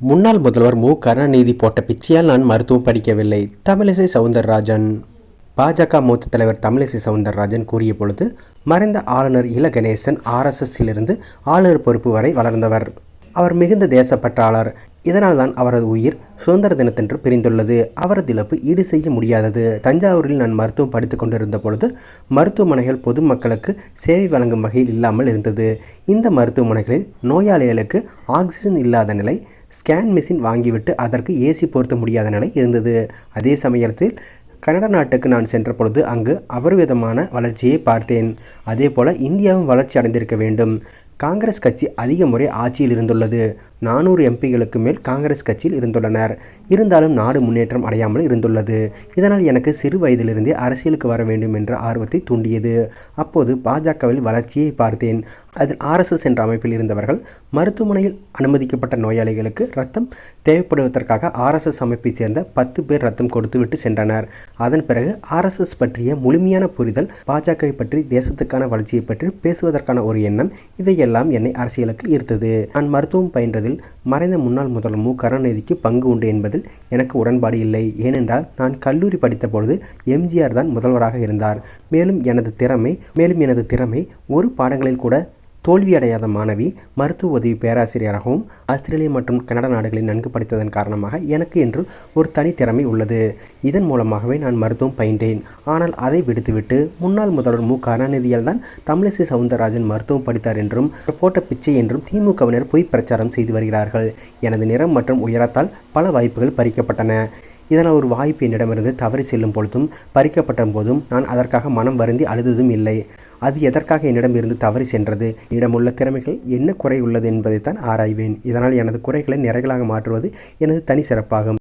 முன்னாள் முதல்வர் மு. கருணாநிதி போட்ட பிச்சையால் நான் மருத்துவம் படிக்கவில்லை. தமிழிசை சவுந்தரராஜன். பாஜக மூத்த தலைவர் தமிழிசை சவுந்தரராஜன் கூறிய பொழுது மறைந்த ஆளுநர் இல கணேசன் ஆர்எஸ்எஸ்ஸிலிருந்து ஆளுநர் பொறுப்பு வரை வளர்ந்தவர். அவர் மிகுந்த தேசப்பற்றாளர். இதனால்தான் அவரது உயிர் சுதந்திர தினத்தன்று பிரிந்துள்ளது. அவரது இழப்பு ஈடு செய்ய முடியாதது. தஞ்சாவூரில் நான் மருத்துவம் படித்துக் கொண்டிருந்த பொழுது மருத்துவமனைகள் பொதுமக்களுக்கு சேவை வழங்கும் வகையில் இல்லாமல் இருந்தது. இந்த மருத்துவமனைகளில் நோயாளிகளுக்கு ஆக்சிஜன் இல்லாத நிலை ஸ்கேன் மிஷின் வாங்கிவிட்டு அதற்கு ஏசி பொருத்த முடியாத நிலை இருந்தது. அதே சமயத்தில் கனடா நாட்டுக்கு நான் சென்ற பொழுது அங்கு அபரிவிதமான வளர்ச்சியை பார்த்தேன். அதே போல் இந்தியாவும் வளர்ச்சி அடைந்திருக்க வேண்டும். காங்கிரஸ் கட்சி அதிக முறை ஆட்சியில் இருந்துள்ளது. நானூறு எம்பிகளுக்கு மேல் காங்கிரஸ் கட்சியில் இருந்துள்ளனர். இருந்தாலும் நாடு முன்னேற்றம் அடையாமல் இருந்துள்ளது. இதனால் எனக்கு சிறு வயதிலிருந்தே அரசியலுக்கு வர வேண்டும் என்ற ஆர்வத்தை தூண்டியது. அப்போது பாஜகவில் வளர்ச்சியை பார்த்தேன். அதில் ஆர்எஸ்எஸ் என்ற அமைப்பில் இருந்தவர்கள் மருத்துவமனையில் அனுமதிக்கப்பட்ட நோயாளிகளுக்கு ரத்தம் தேவைப்படுவதற்காக ஆர்எஸ்எஸ் அமைப்பைச் சேர்ந்த பத்து பேர் ரத்தம் கொடுத்துவிட்டு சென்றனர். அதன் பிறகு ஆர்எஸ்எஸ் பற்றிய முழுமையான புரிதல் பாஜகவை பற்றி தேசத்துக்கான வளர்ச்சியை பற்றி பேசுவதற்கான ஒரு எண்ணம் இவையெல்லாம் என்னை அரசியலுக்கு ஈர்த்தது. நான் மருத்துவம் பயின்றதில் மறைந்த முன்னாள் முதல்வர் மு. கருணாநிதிக்கு பங்கு உண்டு என்பதில் எனக்கு உடன்பாடு இல்லை. ஏனென்றால் நான் கல்லூரி படித்த பொழுது எம்ஜிஆர் தான் முதல்வராக இருந்தார். மேலும் எனது திறமை மேலும் எனது திறமை ஒரு பாடங்களில் கூட தோல்வியடையாத மாணவி மருத்துவ உதவி பேராசிரியராகவும் ஆஸ்திரேலியா மற்றும் கனடா நாடுகளில் நன்கு படித்ததன் காரணமாக எனக்கு என்று ஒரு தனித்திறமை உள்ளது. இதன் மூலமாகவே நான் மருத்துவம் பயின்றேன். ஆனால் அதை விடுத்துவிட்டு முன்னாள் முதல்வர் மு. கருணாநிதியால் தான் தமிழிசை சவுந்தரராஜன் மருத்துவம் படித்தார் என்றும் போட்ட பிச்சை என்றும் திமுகவினர் பொய் பிரச்சாரம் செய்து வருகிறார்கள். எனது நிறம் மற்றும் உயரத்தால் பல வாய்ப்புகள் பறிக்கப்பட்டன. இதனால் ஒரு வாய்ப்பு என்னிடமிருந்து தவறி செல்லும் பொழுதும் பறிக்கப்பட்ட போதும் நான் அதற்காக மனம் வருந்தி அழுததும் இல்லை. அது எதற்காக என்னிடம் இருந்து தவறி சென்றது? என்னிடமுள்ள திறமைகள் என்ன குறை உள்ளது என்பதைத்தான் ஆராய்வேன். இதனால் எனது குறைகளை நிறைகளாக மாற்றுவது எனது தனி சிறப்பாகும்.